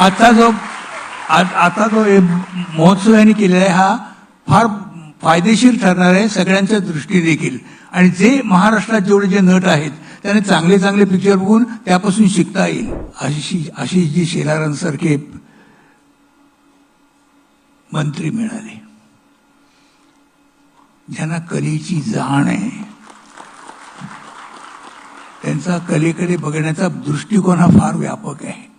आता जो आ- आता जो महोत्सव यांनी केलेला आहे हा फार फायदेशीर ठरणार आहे सगळ्यांच्या दृष्टी देखील. आणि जे महाराष्ट्रात जेवढे जे नट आहेत त्यांनी चांगले चांगले पिक्चर बघून त्यापासून शिकता येईल अशीशी अशी जी शेलारांसारखे मंत्री मिळाले. ज्यांना कलेची जाण आहे त्यांचा कलेकडे बघण्याचा दृष्टिकोन हा फार व्यापक आहे.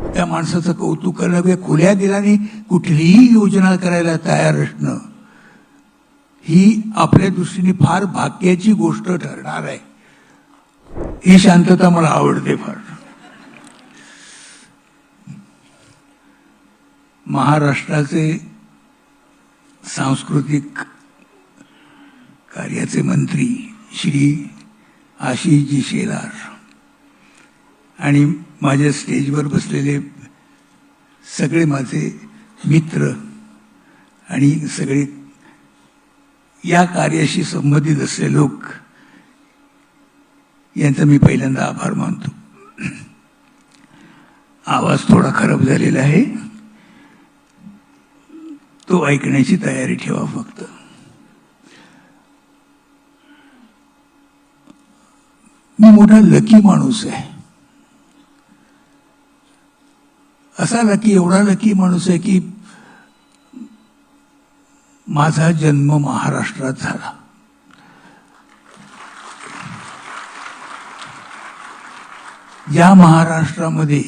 त्या माणसाचं कौतुक करणं किंवा खुल्या दिलाने कुठलीही योजना करायला तयार असणं ही आपल्या दृष्टीने फार भाग्याची गोष्ट ठरणार आहे. ही शांतता मला आवडते फार. महाराष्ट्राचे सांस्कृतिक कार्याचे मंत्री श्री आशिषजी शेलार आणि माझ्या स्टेजवर बसलेले सगळे माझे मित्र आणि सगळे या कार्याशी संबंधित असलेले लोक यांचा मी पहिल्यांदा आभार मानतो. आवाज थोडा खराब झालेला आहे. तो ऐकण्याची तयारी ठेवा फक्त. मी मोठा लकी माणूस आहे. असा नक्की एवढा नक्की माणूस आहे की माझा जन्म महाराष्ट्रात झाला. या महाराष्ट्रामध्ये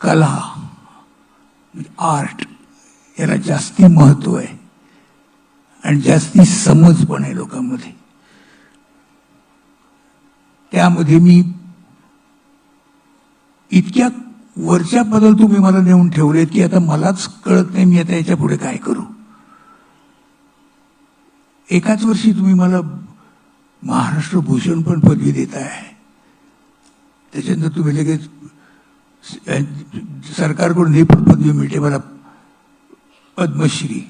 कला आर्ट याला जास्ती महत्त्व आहे आणि जास्ती समज पण आहे लोकांमध्ये. त्यामध्ये मी इतक्या वरच्या पदाला तुम्ही मला नेऊन ठेवलेत की आता मलाच कळत नाही मी आता याच्यापुढे काय करू. एकाच वर्षी तुम्ही मला महाराष्ट्र भूषण पण पदवी देताय. त्याच्यानंतर तुम्ही लगेच सरकारकडून ही पण पदवी मिळते मला पद्मश्री.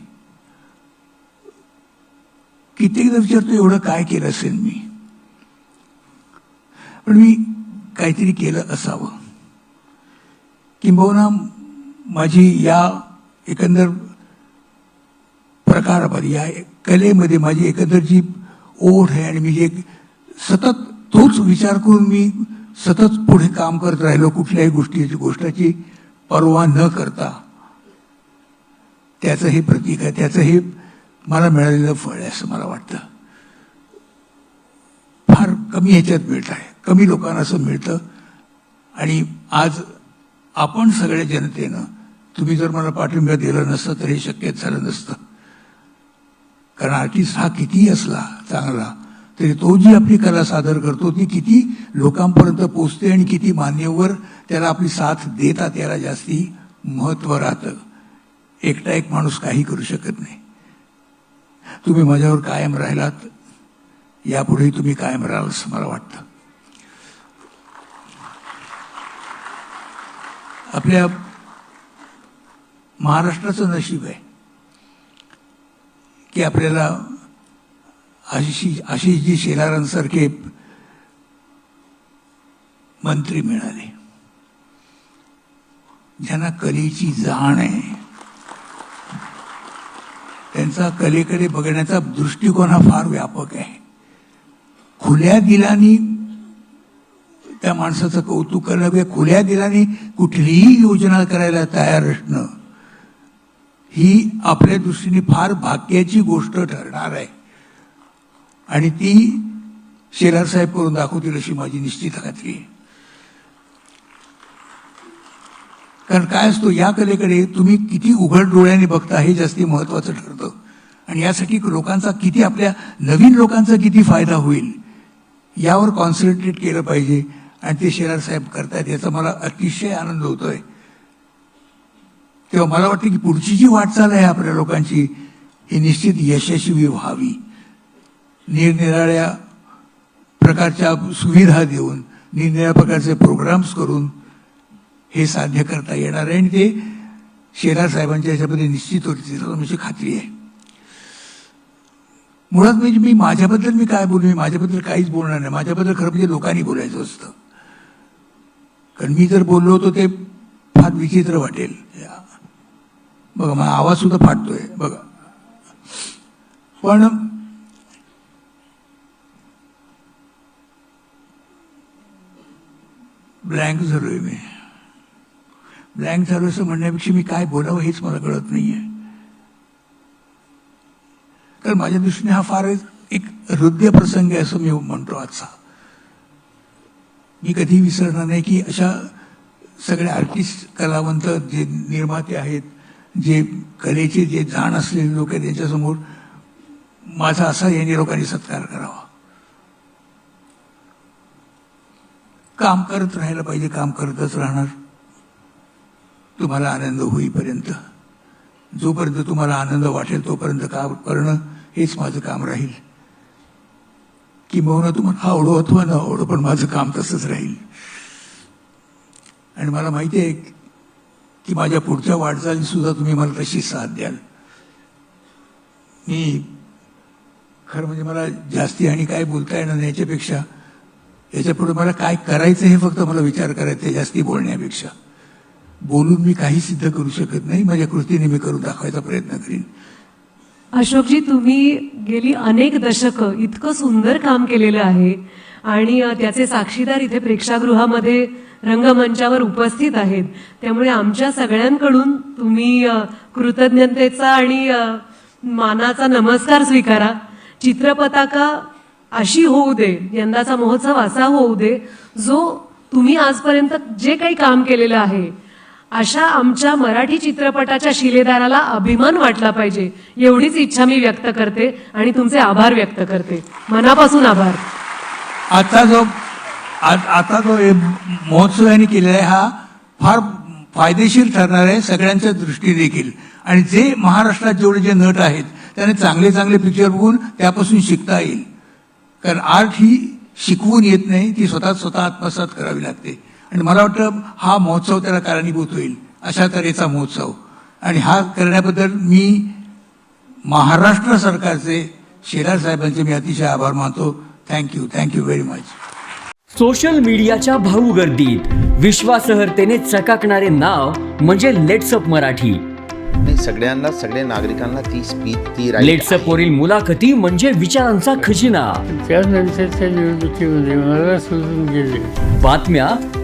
कित्येकदा विचारतो एवढं काय केलं असेल मी? पण मी काहीतरी केलं असावं. किंबहुना माझी या एकंदर प्रकारामध्ये या कलेमध्ये माझी एकंदर जी ओढ आहे आणि मी जे सतत तोच विचार करून मी सतत पुढे काम करत राहिलो कुठल्याही गोष्टीची गोष्टाची पर्वा न करता त्याचं हे प्रतीक आहे त्याचं हे मला मिळालेलं फळ आहे असं मला वाटतं. फार कमी ह्याच्यात मिळत आहे कमी लोकांना असं मिळतं. आणि आज आपण सगळ्या जनतेनं तुम्ही जर मला पाठिंबा दिला नसतं तर हे शक्यच झालं नसतं. कारण आर्टिस्ट हा कितीही असला चांगला तरी तो जी आपली कला सादर करतो ती किती लोकांपर्यंत पोचते आणि किती मान्यवर त्याला आपली साथ देतात याला जास्ती महत्त्व राहतं. एकटा एक माणूस काही करू शकत नाही. तुम्ही माझ्यावर कायम राहिलात यापुढेही तुम्ही कायम राहाल असं मला वाटतं. आपल्या महाराष्ट्राचं नशीब आहे की आपल्याला आशिषी आशिषजी शेलारांसारखे मंत्री मिळाले. ज्यांना कलेची जाण आहे त्यांचा कलेकडे बघण्याचा दृष्टिकोन हा फार व्यापक आहे. खुल्या दिलानी त्या माणसाचं कौतुक करणं किंवा खुल्या दिलाने कुठलीही योजना करायला तयार असणं ही आपल्या दृष्टीने फार भाग्याची गोष्ट ठरणार आहे. आणि ती शेलार साहेब करून दाखवतील अशी माझी निश्चित खात्री आहे. कारण काय असतो या कलेकडे तुम्ही किती उघड डोळ्याने बघता हे जास्ती महत्वाचं ठरतं. आणि यासाठी लोकांचा किती आपल्या नवीन लोकांचा किती फायदा होईल यावर कॉन्सन्ट्रेट केलं पाहिजे. आणि ते शेलार साहेब करतायत याचा मला अतिशय आनंद होतोय. तेव्हा मला वाटतं की पुढची जी वाटचाल आहे आपल्या लोकांची ही निश्चित यशस्वी व्हावी. निरनिराळ्या प्रकारच्या सुविधा देऊन निरनिराळ्या प्रकारचे प्रोग्राम्स करून हे साध्य करता येणार आहे आणि ते शेरा साहेबांच्या याच्यामध्ये निश्चित होतील अशी म्हणजे खात्री आहे. मुळात म्हणजे मी माझ्याबद्दल मी काय बोलू? मी माझ्याबद्दल काहीच बोलणार नाही. माझ्याबद्दल खरं म्हणजे लोकांनी बोलायचं असतं. कारण मी जर बोललो होतो ते फार विचित्र वाटेल. बघा मला आवाज सुद्धा फाटतोय बघा. पण ब्लँक झालोय मी. ब्लँक झालो असं म्हणण्यापेक्षा मी काय बोलावं हेच मला कळत नाहीये. कारण माझ्या दृष्टीने हा फार एक हृदय प्रसंग आहे असं मी म्हणतो आजचा. मी कधी विसरणार नाही की अशा सगळ्या आर्टिस्ट कलावंत जे निर्माते आहेत जे कलेचे जे जाण असलेले लोक आहेत त्यांच्यासमोर माझा असा यांनी लोकांनी सत्कार करावा. काम करत राहायला पाहिजे काम करतच राहणार. तुम्हाला आनंद होईपर्यंत. जोपर्यंत तुम्हाला आनंद वाटेल तोपर्यंत काम करणं हेच माझं काम राहील. किंबहुना तुम्हाला आवडो अथवा न आवडो पण माझं काम तसंच राहील. आणि मला माहिती आहे की माझ्या पुढच्या वाटचालीसुद्धा तुम्ही मला तशी साथ द्याल. मी खरं म्हणजे मला जास्ती आणि काय बोलता येणार नाही याच्यापेक्षा याच्यापुढे मला काय करायचं हे फक्त मला विचार करायचं आहे जास्ती बोलण्यापेक्षा. बोलून मी काही सिद्ध करू शकत नाही माझ्या कृतीने मी करून दाखवायचा प्रयत्न करीन. अशोकजी तुम्ही गेली अनेक दशकं इतकं सुंदर काम केलेलं आहे आणि त्याचे साक्षीदार इथे प्रेक्षागृहामध्ये रंगमंचावर उपस्थित आहेत. त्यामुळे आमच्या सगळ्यांकडून तुम्ही कृतज्ञतेचा आणि मानाचा नमस्कार स्वीकारा. चित्रपताका अशी होऊ दे यंदाचा महोत्सव असा होऊ दे जो तुम्ही आजपर्यंत जे काही काम केलेलं आहे अशा आमच्या मराठी चित्रपटाच्या शिलेदाराला अभिमान वाटला पाहिजे एवढीच इच्छा मी व्यक्त करते आणि तुमचे आभार व्यक्त करते. मनापासून आभार. आता जो आ- आता जो हे महोत्सव यांनी केलेला आहे हा फार फायदेशीर ठरणार आहे सगळ्यांच्या दृष्टी देखील आणि जे महाराष्ट्रात जेवढे जे नट आहेत त्यांनी चांगले चांगले पिक्चर बघून त्यापासून शिकता येईल. कारण आर्ट ही शिकवून येत नाही ती स्वतः स्वतः आत्मसात करावी लागते. आणि मला वाटतं हा महोत्सव त्याला कारणीभूत होईल. अशा तऱ्हेचा महोत्सव. आणि हा करण्याबद्दल मी महाराष्ट्र सरकारचे शेलार साहेबांचे मी अतिशय आभार मानतो. Thank you thank you very much social मीडियाच्या भाऊ गर्दीत विश्वासार्हतेने चकाकणारे नाव म्हणजे लेट्सअप मराठी. सगळ्यांना सगळ्या नागरिकांना ती स्पीच ती लेट्सअप वरील मुलाखती म्हणजे विचारांचा खजिना. बातम्या